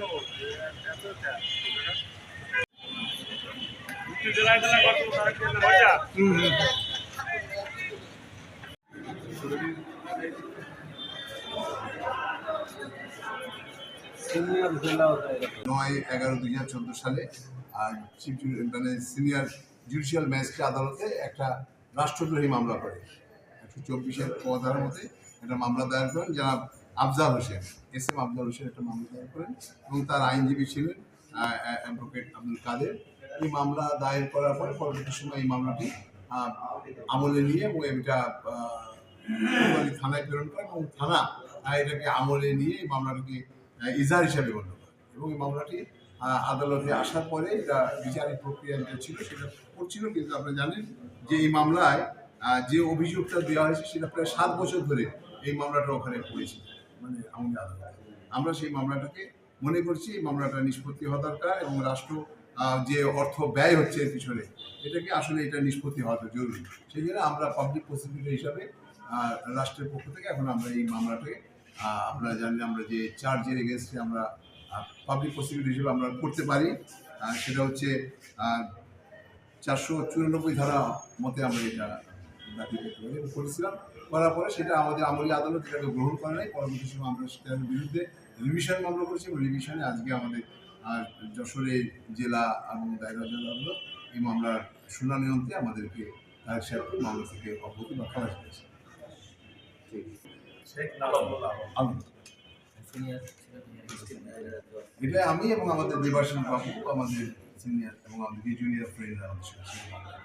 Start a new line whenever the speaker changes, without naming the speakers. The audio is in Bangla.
নয় এগারো দুই হাজার চোদ্দ সালে আর মানে সিনিয়র জুডিশিয়াল ম্যাজিস্ট্রেট আদালতে একটা রাষ্ট্রদ্রোহী মামলা করে একশো চব্বিশের পদার মধ্যে একটা মামলা দায়ের করেন যারা আফজাল হোসেন এস এম আফজাল হোসেন একটা মামলা দায়ের করেন এবং তার আইনজীবী ছিলেন অ্যাডভোকেট আব্দুল কাদের এই মামলা দায়ের করার পরে পরবর্তী সময় এই মামলাটি আমলে নিয়ে ও এটা থানায় প্রেরণ করে এবং থানা এটাকে আমলে নিয়ে এই মামলাটাকে ইজার হিসাবে গণ্য করে এবং এই মামলাটি আদালতে আসার পরে এটা বিচারিক প্রক্রিয়া যে ছিল সেটা করছিল কিন্তু আপনারা জানেন যে এই মামলায় যে অভিযোগটা দেওয়া হয়েছে সেটা প্রায় সাত বছর ধরে এই মামলাটা ওখানে পড়েছিল মানে আমাদের আদালত আমরা সেই মামলাটাকে মনে করছি এই মামলাটা নিষ্পত্তি হওয়া দরকার এবং রাষ্ট্র যে অর্থ ব্যয় হচ্ছে এর পিছনে এটাকে আসলে এটা নিষ্পত্তি হওয়া জরুরি সেই জন্য আমরা পাবলিক প্রসিকিউটর হিসাবে রাষ্ট্রের পক্ষ থেকে এখন আমরা এই মামলাটাকে আপনারা জানি আমরা যে চার্জের এগেনস্টে আমরা পাবলিক প্রসিকিউটর হিসেবে আমরা করতে পারি সেটা হচ্ছে চারশো চুরানব্বই ধারা মতে আমরা এটা করেছিলাম করার পরে সেটা আমাদের আমলি আদালত সেটাকে গ্রহণ করে নাই পরবর্তী সময় আমরা সেটার বিরুদ্ধে রিভিশন মামলা করেছি এবং রিভিশনে আজকে আমাদের আর যশোরে জেলা এবং দায়রা জেলা আদালত এই মামলার শুনানি অন্তে আমাদেরকে তার মামলা থেকে অব্যাহতি বা খালাস দিয়েছে এটা আমি এবং আমাদের দেবাসীন বাবু আমাদের সিনিয়র এবং আমাদের জুনিয়র ফ্রেন্ডরা আমাদের